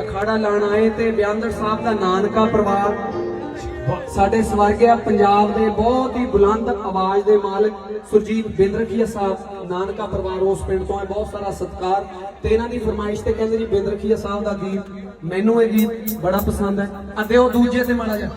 ਅਖਾੜਾ ਲਾਣ ਆਏ ਤੇ ਬਿਆੰਦਰ ਸਾਹਿਬ ਦਾ ਨਾਨਕਾ ਪਰਿਵਾਰ, ਸਾਡੇ ਸਵਰਗਿਆ ਪੰਜਾਬ ਦੇ ਬਹੁਤ ਹੀ ਬੁਲੰਦ ਆਵਾਜ਼ ਦੇ ਮਾਲਕ ਸੁਰਜੀਤ ਬਿੰਦਰਖੀਆ ਸਾਹਿਬ, ਨਾਨਕਾ ਪਰਿਵਾਰ ਉਸ ਪਿੰਡ ਤੋਂ ਹੈ ਬਹੁਤ ਸਾਰਾ ਸਤਿਕਾਰ ਤੇ ਇਹਨਾਂ ਦੀ ਫਰਮਾਇਸ਼ ਤੇ ਕਹਿੰਦੇ ਜੀ ਬਿੰਦਰਖੀਆ ਸਾਹਿਬ ਦਾ ਗੀਤ, ਮੈਨੂੰ ਇਹ ਗੀਤ ਬੜਾ ਪਸੰਦ ਹੈ। ਅਤੇ ਉਹ ਦੂਜੇ ਤੇ ਮਾੜਾ ਜਿਹਾ।